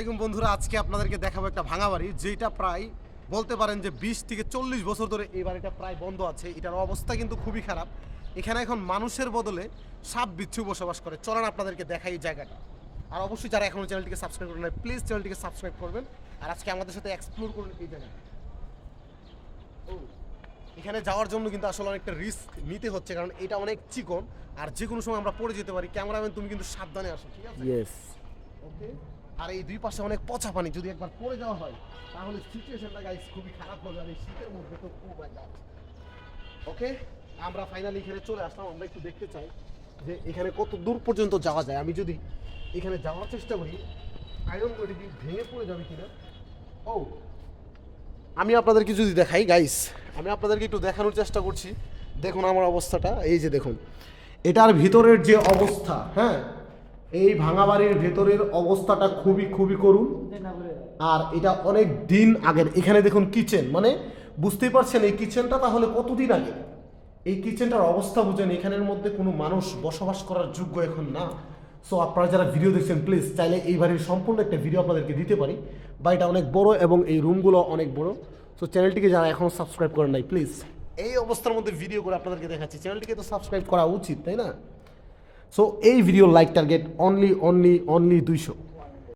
আসসালামাইকুম বন্ধুরা আজকে আপনাদেরকে দেখাবো একটা ভাঙা বাড়ি যেটা প্রায় বলতে পারেন যে বিশ থেকে চল্লিশ বছর ধরে এই বাড়িটা প্রায় বন্ধ আছে। এটার অবস্থা কিন্তু খুবই খারাপ। এখানে এখন মানুষের বদলে সাপ বিচ্ছু বসবাস করে। চলেন আপনাদেরকে দেখাই এই জায়গাটা। আর অবশ্যই যারা এখনও চ্যানেলটিকে সাবস্ক্রাইব করেন নাই প্লিজ চ্যানেলটিকে সাবস্ক্রাইব করবেন। আর আজকে আমাদের সাথে এক্সপ্লোর করুন এই জায়গাটা। ও এখানে যাওয়ার জন্য কিন্তু আসলে অনেকটা রিস্ক নিতে হচ্ছে কারণ এটা অনেক চিকন। আর যে কোনো সময় আমরা পড়ে যেতে পারি। ক্যামেরাম্যান তুমি কিন্তু সাবধানে আসো ঠিক আছে? ওকে আর এই দুই পাশে অনেক পচা পানি যদি একবার পড়ে যাওয়া হয়, তাহলে সিচুয়েশনটা গাইস খুবই খারাপ হবে আর এই শীতের মধ্যে তো খুব গড ওকে আমরা ফাইনালি এখানে চলে আসলাম, আমরা একটু দেখতে চাই যে এখানে কত দূর পর্যন্ত যাওয়া যায়। আমি যদি এখানে যাওয়ার চেষ্টা করি আয়রন করে কি ভেঙে পড়ে যাবে কিনা? ও আমি আপনাদেরকে যদি দেখাই গাইস আমি আপনাদেরকে একটু দেখানোর চেষ্টা করছি। দেখুন আমার অবস্থাটা, এই যে দেখুন, এটার ভিতরের যে অবস্থা হ্যাঁ? এই ভাঙা বাড়ির ভেতরের অবস্থাটা খুবই খুবই করুন। আর এটা অনেক দিন আগের। এখানে দেখুন কিচেন মানে বুঝতেই পারছেন এই কিচেনটা তাহলে কতদিন আগে? এই কিচেনটার অবস্থা বুঝেন, এখানের মধ্যে কোনো মানুষ বসবাস করার যোগ্য এখন না। সো আপনারা যারা ভিডিও দেখছেন প্লিজ চাইলে এই বাড়ির সম্পূর্ণ একটা ভিডিও আপনাদেরকে দিতে পারি। বা এটা অনেক বড় এবং এই রুমগুলো অনেক বড়। সো চ্যানেলটিকে যারা এখনও সাবস্ক্রাইব করেন নাই প্লিজ এই অবস্থার মধ্যে ভিডিও করে আপনাদেরকে দেখাচ্ছি। চ্যানেলটিকে তো সাবস্ক্রাইব করা উচিত, তাই না? সো এই video like target only only only দুইশো।